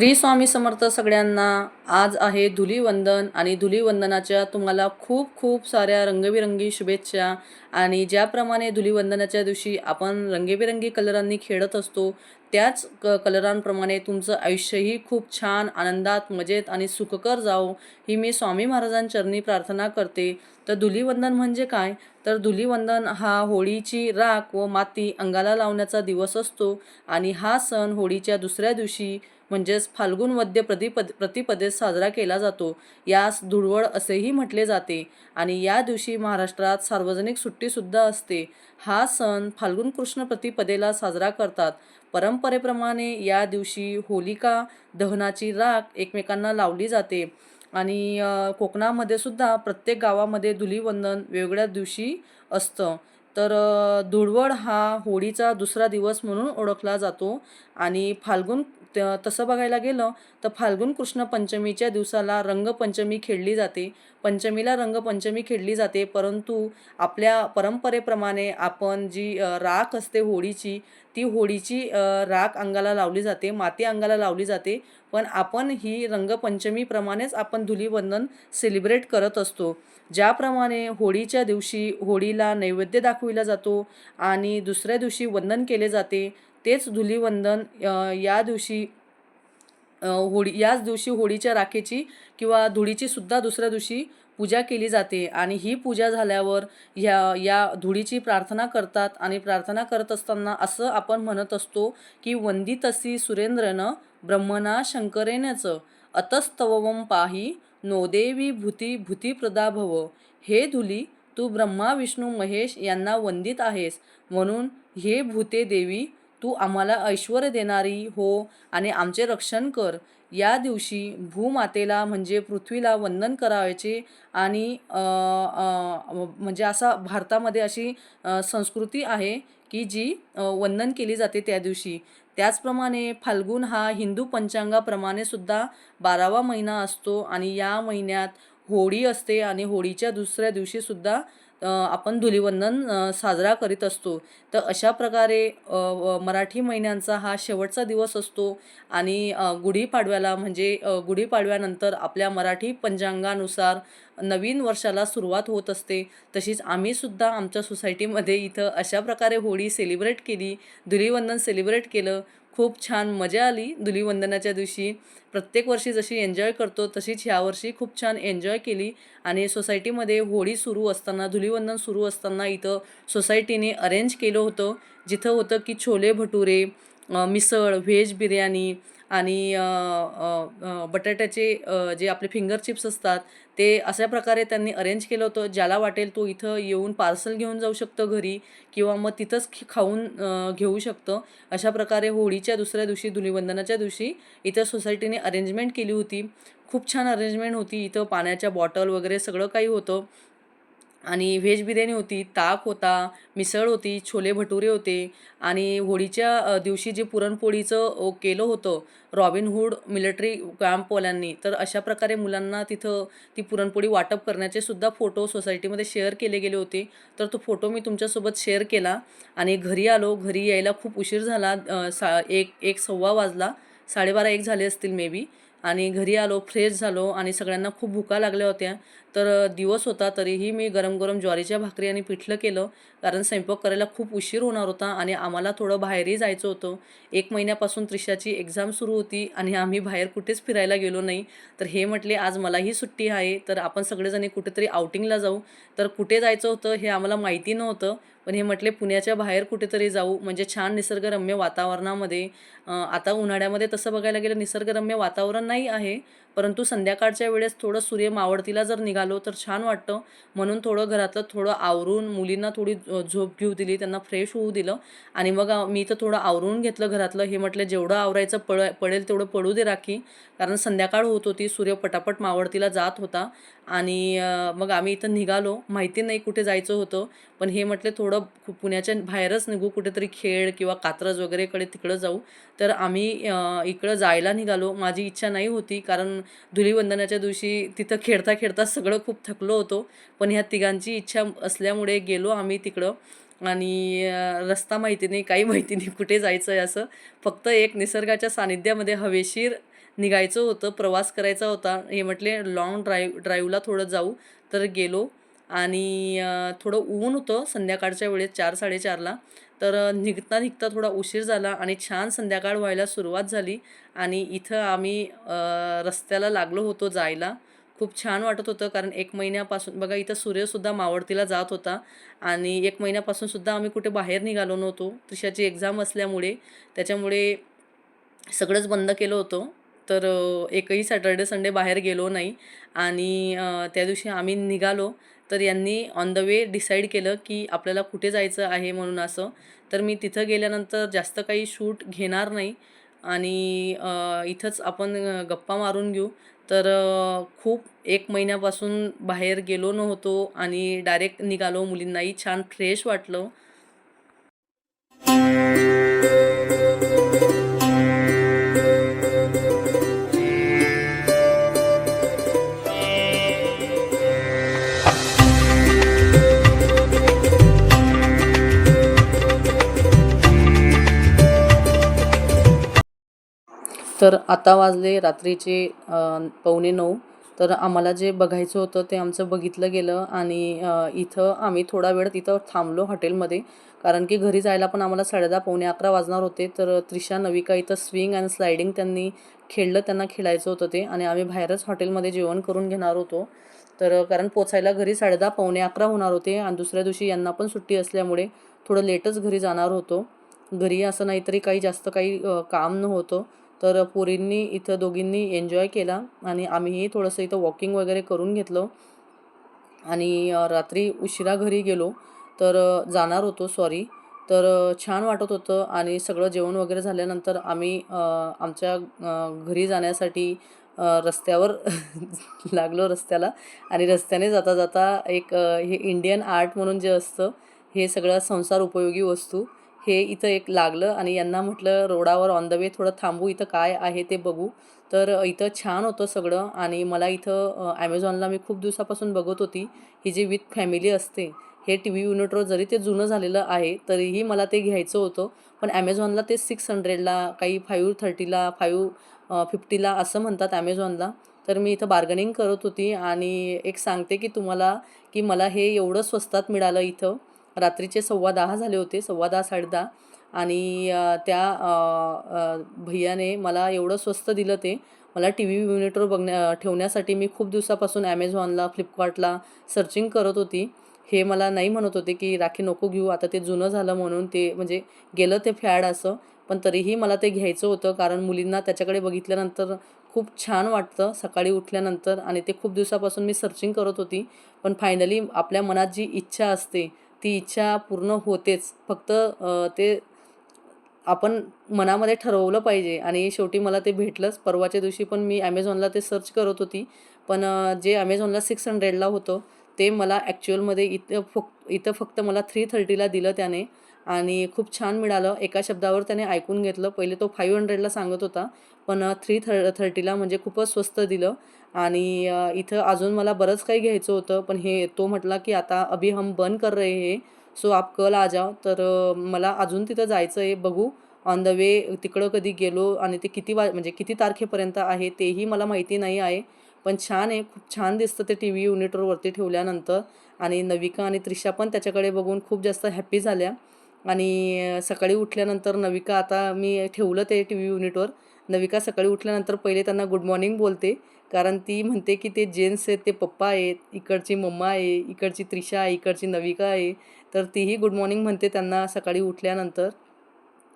श्री स्वामी समर्थ सगळ्यांना आज आहे धुलीवंदन आणि धुलीवंदनाच्या तुम्हाला खूप खूप साऱ्या रंगबिरंगी शुभेच्छा. आणि ज्याप्रमाणे धुलीवंदनाच्या दिवशी आपण रंगीबेरंगी कलरांनी खेळत असतो त्याच क कलरांप्रमाणे तुमचं आयुष्यही खूप छान आनंदात मजेत आणि सुखकर जावो ही मी स्वामी महाराजांचरणी प्रार्थना करते. तर धुलीवंदन म्हणजे काय? तर धुलीवंदन हा होळीची राख व माती अंगाला लावण्याचा दिवस असतो आणि हा सण होळीच्या दुसऱ्या दिवशी म्हणजेच फाल्गुन वद्य प्रतिपद प्रतिपदेत साजरा केला जातो. यास धुळवड असेही म्हटले जाते. आणि या दिवशी महाराष्ट्रात सार्वजनिक सुट्टीसुद्धा असते. हा सण फाल्गुन कृष्ण प्रतिपदेला साजरा करतात. परंपरेप्रमाणे या दिवशी होलिका दहनाची राख एकमेकांना लावली जाते. आणि कोकणामध्ये सुद्धा प्रत्येक गावामध्ये धुलीवंदन वेगवेगळ्या दिवशी असतं. तर धुळवड हा होळीचा दुसरा दिवस म्हणून ओळखला जातो आणि फाल्गुन त- तसं बघायला गेलं तर फाल्गुन कृष्ण पंचमीच्या दिवसाला रंगपंचमी खेळली जाते. पंचमीला रंगपंचमी खेळली जाते परंतु आपल्या परंपरेप्रमाणे आपण जी राख असते होळीची ती होळीची राख अंगाला लावली जाते माती अंगाला लावली जाते पण आपण ही रंगपंचमीप्रमाणेच आपण धुलीवंदन सेलिब्रेट करत असतो. ज्याप्रमाणे होळीच्या दिवशी होळीला नैवेद्य दाखविला जातो आणि दुसऱ्या दिवशी वंदन केले जाते तेच धुलीवंदन या दिवशी होळी याच दिवशी होळीच्या राखेची किंवा धुळीची सुद्धा दुसऱ्या दिवशी पूजा केली जाते आणि ही पूजा झाल्यावर ह्या या धुळीची प्रार्थना करतात आणि प्रार्थना करत असताना असं आपण म्हणत असतो की वंदितसी सुरेंद्रनं ब्रह्मणा शंकरेनच अतस्तवम पाही नोदेवी भूती भूतीप्रदा भव. हे धुली तू ब्रह्मा विष्णू महेश यांना वंदित आहेस. म्हणून हे भूते देवी तू आम्हाला ऐश्वर देणारी हो आणि आमचे रक्षण कर. या दिवशी भूमातेला म्हणजे पृथ्वीला वंदन करावयाचे आणि म्हणजे असा भारतामध्ये अशी संस्कृती आहे की जी वंदन केली जाते त्या दिवशी. त्याचप्रमाणे फाल्गुन हा हिंदू पंचांगाप्रमाणे सुद्धा बारावा महिना असतो आणि या महिन्यात होळी असते आणि होळीच्या दुसऱ्या दिवशीसुद्धा आपण धुलिवंदन साजरा करीत असतो. तर अशा प्रकारे व मराठी महिन्यांचा हा शेवटचा दिवस असतो आणि गुढीपाडव्याला म्हणजे गुढीपाडव्यानंतर आपल्या मराठी पंचांगानुसार नवीन वर्षाला सुरुवात होत असते. तशीच आम्हीसुद्धा आमच्या सोसायटीमध्ये इथं अशा प्रकारे होळी सेलिब्रेट केली धुलिवंदन सेलिब्रेट केलं. खूप छान मजा आली धुलीवंदनाच्या दिवशी. प्रत्येक वर्षी जशी एन्जॉय करतो तशीच ह्यावर्षी खूप छान एन्जॉय केली आणि सोसायटीमध्ये होळी सुरू असताना धुलीवंदन सुरू असताना इथं सोसायटीने अरेंज केलं होतं. जिथं होतं की छोले भटुरे मिसळ व्हेज बिर्याणी आणि बटाट्याचे जे आपले फिंगर चिप्स असतात ते अशा प्रकारे त्यांनी अरेंज केलं होतं ज्याला वाटेल तो इथं येऊन पार्सल घेऊन जाऊ शकतो घरी किंवा मग तिथंच खाऊन घेऊ शकतं. अशा प्रकारे होळीच्या दुसऱ्या दिवशी धुलीवंदनाच्या दिवशी इथं सोसायटीने अरेंजमेंट केली होती. खूप छान अरेंजमेंट होती. इथं पाण्याच्या बॉटल वगैरे सगळं काही होतं. आणि व्हेज बिर्याणी होती ताक होता मिसळ होती छोले भटुरे होते आणि होळीच्या दिवशी जे पुरणपोळीचं केलं होतं रॉबिनहूड मिलिटरी कॅम्पवाल्यांनी तर अशा प्रकारे मुलांना तिथं ती पुरणपोळी वाटप करण्याचे सुद्धा फोटो सोसायटीमध्ये शेअर केले गेले होते. तर तो फोटो मी तुमच्यासोबत शेअर केला आणि घरी आलो घरी यायला खूप उशीर झाला सा एक एक सव्वा वाजला साडेबारा एक झाले असतील मे बी आणि घरी आलो फ्रेश झालो आणि सगळ्यांना खूप भुका लागल्या होत्या. तर दिवस होता तरीही मी गरम गरम ज्वारीच्या भाकरी आणि पिठलं केलं. कारण स्वयंपाक करायला खूप उशीर होणार होता आणि आम्हाला थोडं बाहेरही जायचं होतं. एक महिन्यापासून त्रिशाची एक्झाम सुरू होती आणि आम्ही बाहेर कुठेच फिरायला गेलो नाही. तर हे म्हटले आज मलाही सुट्टी आहे. तर आपण सगळेजणी कुठेतरी आउटिंगला जाऊ. तर कुठे जायचं होतं हे आम्हाला माहिती नव्हतं. पण हे म्हटले पुण्याच्या बाहेर कुठेतरी जाऊ. म्हणजे छान निसर्गरम्य वातावरणामध्ये. आता उन्हाळ्यामध्ये तसं बघायला गेलं निसर्गरम्य वातावरण नाही आहे. परंतु संध्याकाळच्या वेळेस थोडं सूर्य मावळतीला जर निघालो तर छान वाटतं. म्हणून थोडं घरातलं थोडं आवरून मुलींना थोडी झोप घेऊ दिली त्यांना फ्रेश होऊ दिलं. आणि मग मी तर थोडं आवरून घेतलं घरातलं. हे म्हटलं जेवढं आवरायचं पळ पडेल तेवढं पडू दे राखी. कारण संध्याकाळ होत होती सूर्य पटापट मावळतीला जात होता. आणि मग आम्ही इथं निघालो. माहिती नाही कुठे जायचं होतं. पण हे म्हटले थोडं पुण्याच्या बाहेरच निघू कुठेतरी खेळ किंवा कात्रज वगैरेकडे तिकडं जाऊ. तर आम्ही इकडं जायला निघालो. माझी इच्छा नाही होती कारण धुलीवंदनाच्या दिवशी तिथं खेळता खेळता सगळं खूप थकलो होतो. पण ह्या तिघांची इच्छा असल्यामुळे गेलो आम्ही तिकडं. आणि रस्ता माहिती नाही काही माहिती नाही कुठे जायचं आहे असं. फक्त एक निसर्गाच्या सानिध्यामध्ये हवेशीर निघायचं होतं प्रवास करायचा होता. हे म्हटले लाँग ड्राईव्ह ड्राईव्हला थोडं जाऊ. तर गेलो. आणि थोडं ऊन होतं संध्याकाळच्या वेळेस चार साडेचारला. तर निघता निघता थोडा उशीर झाला आणि छान संध्याकाळ व्हायला सुरुवात झाली. आणि इथं आम्ही रस्त्याला लागलो होतो जायला. खूप छान वाटत होतं कारण एक महिन्यापासून बघा इथं सूर्यसुद्धा मावळतीला जात होता. आणि एक महिन्यापासून सुद्धा आम्ही कुठे बाहेर निघालो नव्हतो. त्रिशाची एक्झाम असल्यामुळे त्याच्यामुळे सगळंच बंद केलं होतं. तर एकही सॅटर्डे संडे बाहेर गेलो नाही आणि त्या दिवशी आम्ही निघालो. तर यांनी ऑन द वे डिसाईड केलं की आपल्याला कुठे जायचं आहे म्हणून असं. तर मी तिथं गेल्यानंतर जास्त काही शूट घेणार नाही आणि इथंच आपण गप्पा मारून घेऊ. तर खूप एक महिन्यापासून बाहेर गेलो नव्हतो आणि डायरेक्ट निघालो. मुलींनाही छान फ्रेश वाटलं. तर आता वाजले रात्रीचे पावणे नऊ. तर आम्हाला जे बघायचं होतं ते आमचं बघितलं गेलं आणि इथं आम्ही थोडा वेळ तिथं थांबलो हॉटेलमध्ये. कारण की घरी जायला पण आम्हाला साडेदहा पावणे अकरा वाजणार होते. तर त्रिशा नविका इथं स्विंग अँड स्लायडिंग त्यांनी खेळलं त्यांना खेळायचं होतं ते. आणि आम्ही बाहेरच हॉटेलमध्ये जेवण करून घेणार होतो. तर कारण पोचायला घरी साडेदहा पावणे अकरा होणार होते आणि दुसऱ्या दिवशी यांना पण सुट्टी असल्यामुळे थोडं लेटच घरी जाणार होतो. घरी असं नाहीतरी काही जास्त काही काम नव्हतं. तर पोरींनी इथं दोघींनी एन्जॉय केला आणि आम्हीही थोडंसं इथं वॉकिंग वगैरे करून घेतलं. आणि रात्री उशिरा घरी गेलो तर जाणार होतो सॉरी तर छान वाटत होतं आणि सगळं जेवण वगैरे झाल्यानंतर आम्ही आमच्या घरी जाण्यासाठी रस्त्यावर लागलो रस्त्याला आणि रस्त्याने जाता जाता एक हे इंडियन आर्ट म्हणून जे असतं हे सगळं संसार उपयोगी वस्तू. हे इथं एक लागलं आणि यांना म्हटलं रोडावर ऑन द वे थोडं थांबू इथं काय आहे ते बघू. तर इथं छान होतं सगळं आणि मला इथं ॲमेझॉनला मी खूप दिवसापासून बघत होती. ही जी विथ फॅमिली असते हे टी व्ही युनिटवर जरी ते जुनं झालेलं आहे तरीही मला ते घ्यायचं होतं. पण ॲमेझॉनला ते सिक्स हंड्रेडला काही फाईव्ह थर्टीला फाईव्ह फिफ्टीला असं म्हणतात ॲमेझॉनला तर मी इथं बार्गनिंग करत होती आणि एक सांगते की तुम्हाला की मला हे एवढं स्वस्तात मिळालं इथं. रात्रीचे सव्वा दहा झाले होते सव्वा दहा साडेदहा आणि त्या भैयाने मला एवढं स्वस्त दिलं ते. मला टी व्ही युनिटवर बघण्या ठेवण्यासाठी मी खूप दिवसापासून ॲमेझॉनला फ्लिपकार्टला सर्चिंग करत होती. हे मला नाही म्हणत होते की राखी नको घेऊ आता ते जुनं झालं म्हणून ते म्हणजे गेलं ते फॅड असं. पण तरीही मला ते घ्यायचं होतं कारण मुलींना त्याच्याकडे बघितल्यानंतर खूप छान वाटतं सकाळी उठल्यानंतर. आणि ते खूप दिवसापासून मी सर्चिंग करत होती. पण फायनली आपल्या मनात जी इच्छा असते ती इच्छा पूर्ण होतेच. फक्त ते आपण मनामध्ये ठरवलं पाहिजे. आणि शेवटी मला ते भेटलंच. परवाच्या दिवशी पण मी ॲमेझॉनला ते सर्च करत होती. पण जे ॲमेझॉनला सिक्स हंड्रेडला होतं ते मला ॲक्च्युअलमध्ये इथं फक्त इथं फक्त मला थ्री थर्टीला दिलं त्याने. आणि खूप छान मिळालं. एका शब्दावर त्याने ऐकून घेतलं. पहिले तो फाईव्ह हंड्रेडला सांगत होता पण थ्री थर थर्टीला म्हणजे खूपच स्वस्त दिलं. आणि इथं अजून मला बरंच काही घ्यायचं होतं पण हे तो म्हटला की आता अभी हम बंद कर रहे हे सो आप कल आ जाओ. तर मला अजून तिथं जायचं आहे बघू. ऑन द वे तिकडं कधी गेलो आणि ते किती वा म्हणजे किती तारखेपर्यंत आहे तेही मला माहिती नाही आहे. पण छान आहे खूप छान दिसतं ते टी व्ही युनिटवरती ठेवल्यानंतर. आणि नविका आणि त्रिशा पण त्याच्याकडे बघून खूप जास्त हॅप्पी झाल्या. आणि सकाळी उठल्यानंतर नविका आता मी ठेवलं ते टी व्ही युनिटवर. नविका सकाळी उठल्यानंतर पहिले त्यांना गुड मॉर्निंग बोलते कारण ती म्हणते की ते जेन्ट्स आहेत ते पप्पा आहेत इकडची मम्मा आहे इकडची त्रिशा आहे इकडची नविका आहे. तर तीही गुड मॉर्निंग म्हणते त्यांना सकाळी उठल्यानंतर.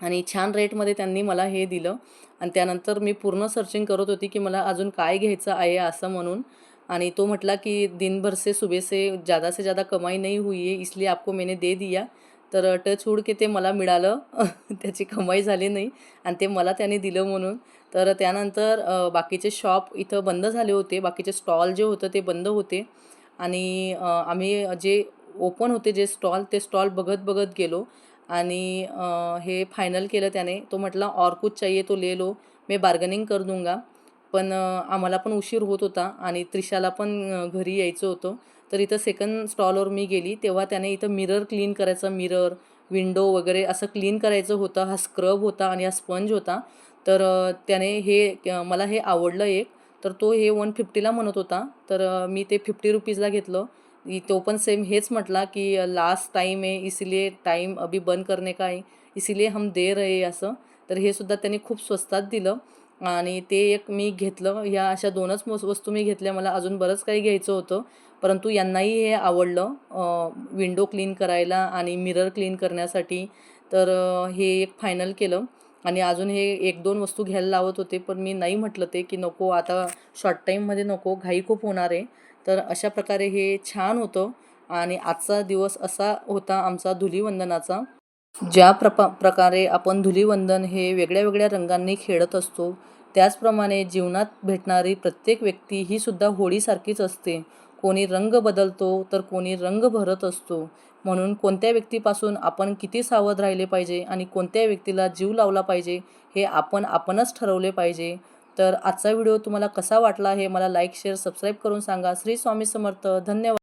आणि छान रेटमध्ये त्यांनी मला हे दिलं. आणि त्यानंतर मी पूर्ण सर्चिंग करत होती की मला अजून काय घ्यायचं आहे असं म्हणून. आणि तो म्हटला की दिनभरसे भर से सुबह से ज़्यादा से ज़्यादा कमाई नहीं हुई है इसलिए आपको मैंने दे दिया. तर टच की ते मला मिळालं. त्याची कमाई झाली नाही. आणि ते मला त्याने दिलं म्हणून. तर त्यानंतर बाकीचे शॉप इथं बंद झाले होते. बाकीचे स्टॉल जे होतं ते बंद होते. आणि आम्ही जे ओपन होते जे स्टॉल ते स्टॉल बघत बघत गेलो. आणि हे फायनल केलं त्याने. तो म्हटला और कुछ चाहिए तो ले लो. मी बार्गनिंग कर दूंगा. पण आम्हाला पण उशीर होत होता. आणि त्रिशाला पण घरी यायचं होतं. तर इथं सेकंड स्टॉलवर मी गेली तेव्हा त्याने इथं मिरर क्लीन करायचं मिरर विंडो वगैरे असं क्लीन करायचं होतं. हा स्क्रब होता आणि हा स्पंज होता. तर त्याने हे मला हे आवडलं एक. तर तो हे वन फिफ्टीला म्हणत होता. तर मी ते फिफ्टी रुपीजला घेतलं. तो पण सेम हेच म्हटला की लास्ट टाइम आहे इसीलिए टाईम अभी बंद करने का आहे? इसीलिए हम दे रहे असं. तर हे सुद्धा त्यांनी खूप स्वस्तात दिलं. आणि ते एक मी घेतलं ह्या अशा दोनच वस्तू मी घेतल्या. मला अजून बरंच काही घ्यायचं होतं परंतु यांनाही हे आवडलं विंडो क्लीन करायला आणि मिरर क्लीन करण्यासाठी. तर हे एक फायनल केलं आणि अजून हे एक दोन वस्तू घ्यायला लावत होते पण मी नाही म्हटलं ते की नको आता शॉर्ट टाईममध्ये नको घाई खूप होणार आहे. तर अशा प्रकारे हे छान होतं आणि आजचा दिवस असा होता आमचा धुलीवंदनाचा. ज्या प्रपा प्रकारे आपण धुलीवंदन हे वेगळ्या वेगळ्या रंगांनी खेळत असतो त्याचप्रमाणे जीवनात भेटणारी प्रत्येक व्यक्ती ही सुद्धा होळीसारखीच असते. कोणी रंग बदलतो तर कोणी रंग भरत असतो. म्हणून कोणत्या व्यक्तीपासून आपण किती सावध राहिले पाहिजे आणि कोणत्या व्यक्तीला जीव लावला पाहिजे हे आपण आपणच ठरवले पाहिजे. तर आजचा व्हिडिओ तुम्हाला कसा वाटला हे मला लाईक शेअर सबस्क्राईब करून सांगा. श्री स्वामी समर्थ. धन्यवाद.